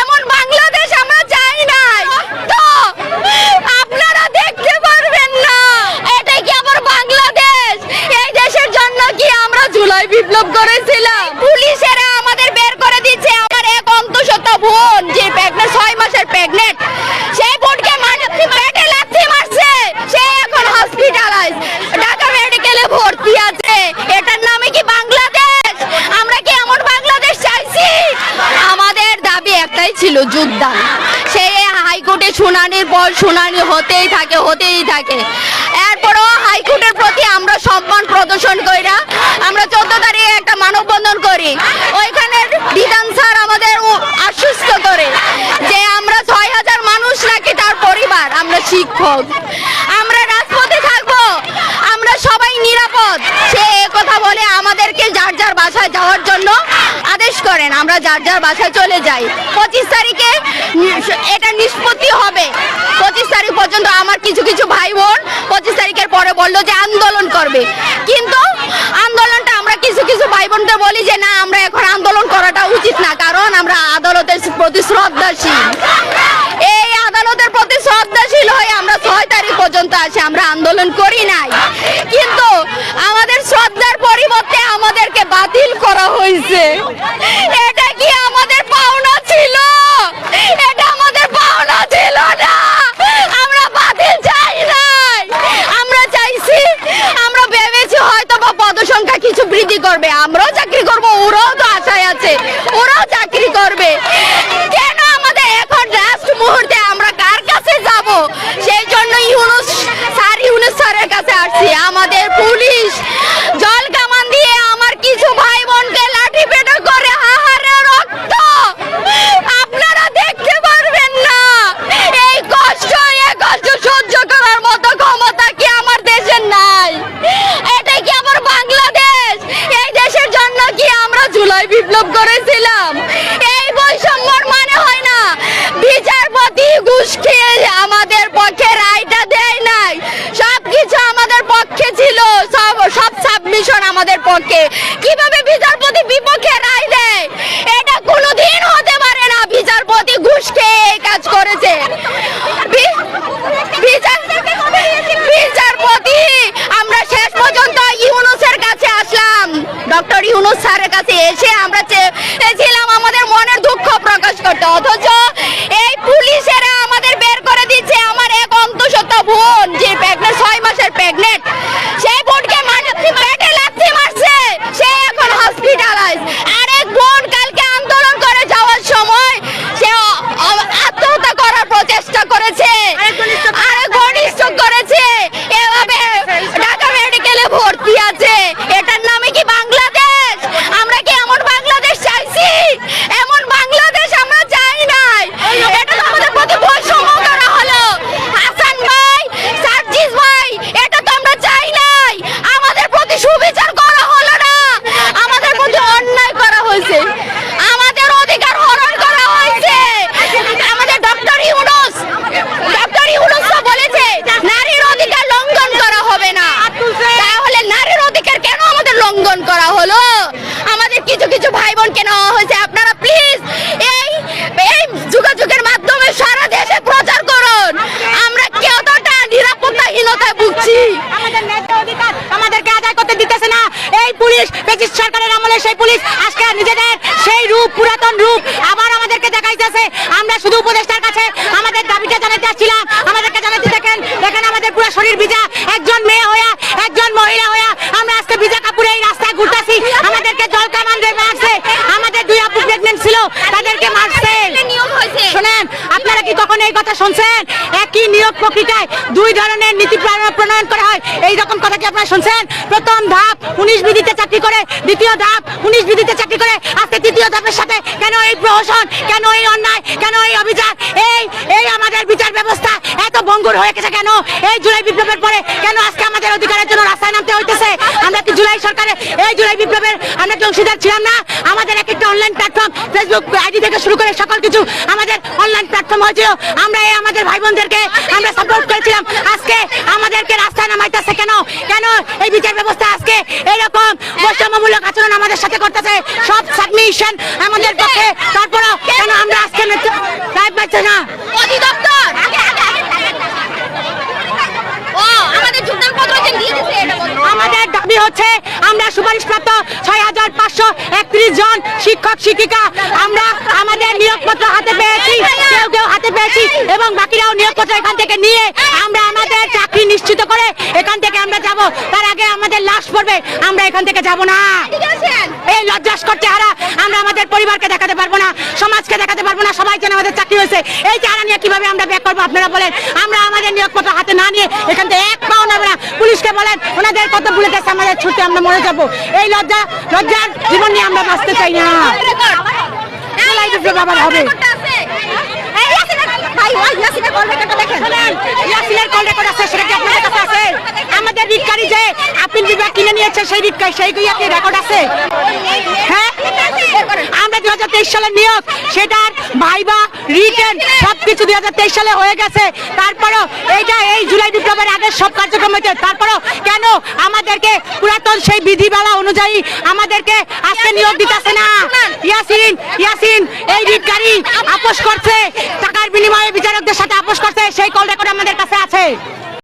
এমন বাংলাদেশ আমরা চাই না তো আপনারা দেখতে পারবেন না। এটা কি আমার বাংলাদেশ? এই দেশের জন্য কি আমরা জুলাই বিপ্লব করেছিলাম পুলিশেরা আমাদের বের করে দিচ্ছে আমার এক অন্তঃসত্ত্বা বোন যে প্রেগনেন্ট ছয় মাসের প্রেগনেন্ট সেই বোনকে মানে পেটে লাথি মারছে সে এখন হসপিটালাইজ ঢাকা মেডিকেলে ভর্তি আছে এটার নামে কি বাংলাদেশ আমরা কি এমন বাংলাদেশ চাইছি আমাদের দাবি ছিল যোগদান সেই হাইকোর্টে শুনানির পর শুনানি হতেই থাকে হতেই থাকে। এরপরও হাইকোর্টের প্রতি আমরা সম্মান প্রদর্শন কইরা আমরা চোদ্দ তারিখে একটা মানববন্ধন করি। ওইখানের বিধান স্যার আমাদের আশ্বস্ত করে যে আমরা ছয় হাজার মানুষ নাকি তার পরিবার, আমরা শিক্ষক। আমরা রাজপথে থাকব, আমরা সবাই নিরাপদ। সে কথা বলে আমাদেরকে যার যার বাসায় যাওয়ার জন্য আদেশ করেন, আমরা যার যার বাসায় চলে যাই। পঁচিশ তারিখে এটা নিষ্পত্তি হবে। পঁচিশ তারিখ পর্যন্ত আমার কিছু কিছু ভাই বোন পঁচিশ তারিখের পরে বলল যে আন্দোলন করবে। কিন্তু আন্দোলনটা আমরা কিছু কিছু ভাই বোনদের বলি যে, না, আমরা এখন আন্দোলন করাটা উচিত না, কারণ আমরা আদালতের প্রতি শ্রদ্ধাশীল। এই আদালতের প্রতি শ্রদ্ধাশীল হয়ে আমরা ছয় তারিখ পর্যন্ত আছি, আমরা আন্দোলন করি নাই। কিন্তু আমাদের পরিবর্তে আমাদেরকে বাতিল করা হয়েছে। এটা কি আমাদের পাওনা ছিল এটা আমাদের পাওনা ছিল না আমরা বাতিল চাই নাই আমরা চাইছি আমরা ভেবেছি হয়তো বা পদসংখ্যা কিছু বৃদ্ধি করবে আমরাও চাকরি করব ওরাও তো আশায় আছে ওরাও চাকরি করবে কেন আমাদের এখন লাস্ট মুহূর্তে আমরা কার কাছে যাব সেই জন্য ইউনুস স্যার ইউনুস স্যারের কাছে আসছি আমাদের পুলিশ জল কামান দিয়ে আমার কিছু ভাই বোনকে লাঠি পেটা করে হাহারে রক্ত আপনারা দেখতে পারবেন না এই কষ্ট এই কষ্ট সহ্য করার মতো ক্ষমতা কি আমার দেশের নাই এটা কি আমার বাংলাদেশ এই দেশের জন্য কি আমরা জুলাই বিপ্লব করেছিলাম এই বৈষম্যর মানে হয় না বিচারপতি ঘুষ খেয়ে আমাদের পক্ষে রায়টা দেয় নাই সবকিছু আমাদের পক্ষে ছিল সব সব সাবমিশন আমাদের পক্ষে কীভাবে বিচারপতি বিপক্ষে রায় দেয়? এটা কোনোদিন হতে পারে না। বিচারপতি ঘুষ খেয়ে কাজ করেছে। বিচারপতি, আমরা শেষ পর্যন্ত ইউনুসের কাছে আসলাম। ডক্টর ইউনুস স্যারের কাছে এসে আমরা চেয়েছিলাম আমাদের মনের দুঃখ প্রকাশ করতে অথচ এই পুলিশেরা আমাদের বের করে দিচ্ছে আমার এক অন্তঃসত্ত্বা বোন যে প্রেগনেন্ট ছয় মাসের প্রেগনেন্ট সেই বোনকে মানে পেটে লাথি মারছে সে এখন হসপিটালাইজ আরেক বোন কালকে আন্দোলন করে যাওয়ার সময় সে অ- অ- আত্মহত্যা করার প্রচেষ্টা করেছে আরেক বোন স্ট্রোক করেছে এভাবে ঢাকা মেডিকেলে ভর্তি আছে এটার নামে কি বাংলাদেশ আমরা কি এমন বাংলাদেশ চাইছি এমন বাংলাদেশ আমরা চাই নাই এটা তো আমাদের প্রতি বৈষম্য করা হলো হাসান ভাই সার্জিস ভাই এটা তো আমরা চাই নাই আমাদের প্রতি সুবিচার করা হলো না আমাদের প্রতি অন্যায় করা হয়েছে আমাদের অধিকার হরণ করা হয়েছে আমাদের ডক্টর ইউনুস ডক্টর ইউনুস তো বলেছে নারীর অধিকার লঙ্ঘন করা হবে না তাহলে নারীর অধিকার কেন আমাদের লঙ্ঘন করা হলো আমাদের কিছু কিছু ভাই বোনকে নেওয়া হয়েছে আপনারা প্লিজ এই এই যোগাযোগের মাধ্যমে সারা দেশে প্রচার করুন আমরা কতটা নিরাপত্তাহীনতায় ভুগছি আমাদের ন্যায্য অধিকার আমাদেরকে আদায় করতে দিতেছে না এই পুলিশ ব্রিটিশ সরকারের আমলে সেই পুলিশ, আজকে নিজেদের সেই রূপ, পুরাতন রূপ আবার আমাদেরকে দেখাইতেছে। আমরা শুধু উপদেষ্টার কাছে আমাদের দাবিটা জানাতে আসছিলাম। আমাদেরকে জানাতে দেখেন দেখেন আমাদের পুরো শরীর ভিজা। একজন মেয়ে হইয়া, একজন মহিলা হইয়া আমরা আজকে ভিজা কাপুরে এই রাস্তায় ঘুরতেছি। আমাদেরকে জল কামান মারছে। আমাদের দুই আপু প্রেগনেন্ট ছিল তাদেরকে মারছে নিয়োগ হয়েছে শোনেন আপনারা কি কখনো এই কথা শুনছেন? একই নিয়োগ প্রক্রিয়ায় দুই ধরনের নীতি প্রণয়ন করা হয়। এই রকম কথা কি আপনারা শুনছেন? প্রথম ধাপ, উনিশ বিধিতে চাকরি করে। দ্বিতীয় ধাপ, উনিশ বিধিতে চাকরি করে। আজকে তৃতীয় ধাপের সাথে কেন এই প্রহসন, কেন এই অন্যায়, কেন এই অভিযান এই এই আমাদের বিচার ব্যবস্থা এত ভঙ্গুর হয়ে গেছে কেন? এই জুলাই বিপ্লবের পরে কেন আজকে আমাদের অধিকারের জন্য রাস্তায় নামতে হইতেছে? জুলাই সরকারের এই জুলাই বিপ্লবের আমরা কি অংশীদার ছিলাম না? আমাদের এক একটা অনলাইন প্ল্যাটফর্ম ফেসবুক আইডি থেকে শুরু করে সকল কিছু আমাদের অনলাইন প্ল্যাটফর্ম হয়েছিল। আমরা এই আমাদের ভাই বোনদেরকে আমরা সাপোর্ট করেছিলাম। আজকে আমাদেরকে রাস্তায় নামাইতেছে কেন? কেন এই বিচার ব্যবস্থা আজকে এরকম বৈষম্যমূলক আচরণ আমাদের সাথে করতেছে? সব সাবমিশন আমাদের পক্ষে, তারপরও কেন আমরা আজকে হচ্ছে। আমরা সুপারিশপ্রাপ্ত ছয় হাজার পাঁচশো একত্রিশ জন শিক্ষক, শিক্ষিকা। আমরা আমাদের নিয়োগপত্র হাতে পেয়েছি, কেউ কেউ হাতে পেয়েছি এবং বাকিরাও নিয়োগপত্র এখান থেকে নিয়ে আমরা আমাদের চাকরি নিশ্চিত করে এখান থেকে আমরা যাব। তার আগে আমাদের লাশ পড়বে, আমরা এখান থেকে যাব না। এই লজ্জাস্কর চেহারা আমরা আমাদের পরিবারকে দেখাতে পারব না সমাজকে দেখাতে পারব না সবাই যেন আমাদের চাকরি হয়েছে। এই চেহারা নিয়ে কীভাবে আমরা ব্যাক করব আপনারা বলেন। আমরা আমাদের নিয়োগপত্র হাতে না নিয়ে এখান থেকে এক পাও নেব না। পুলিশকে বলেন ওনাদের কত বুলেট আছে আমাদের ছুটে আমরা মরে যাব। এই লজ্জা লজ্জার জীবন নিয়ে আমরা বাঁচতে চাই না। আবার হবে। রেকর্ড আছে আছে? আমাদের রিক্কারি যে আপিল বিভাগ কিনে নিয়েছে, সেই রিক্কাই সেই কি রেকর্ড আছে হ্যাঁ আমরা দুই হাজার তেইশ সালের নিয়োগ সেটার ভাইবা, রিটেন, সবকিছু দুই হাজার তেইশ সালে হয়ে গেছে। তারপরও এইটা এই জুলাই বিপ্লবের আগের সব কার্যক্রম হয়েছে। তারপরও কেন আমাদেরকে পুরাতন সেই বিধিমালা অনুযায়ী আমাদেরকে আজকে নিয়োগ দিতেছে না? ইয়াসিন ইয়াসিন, এই রিটকারী আপোষ করছে। টাকার বিনিময়ে বিচারকদের সাথে আপোষ করছে। সেই কল রেকর্ড আমাদের কাছে আছে।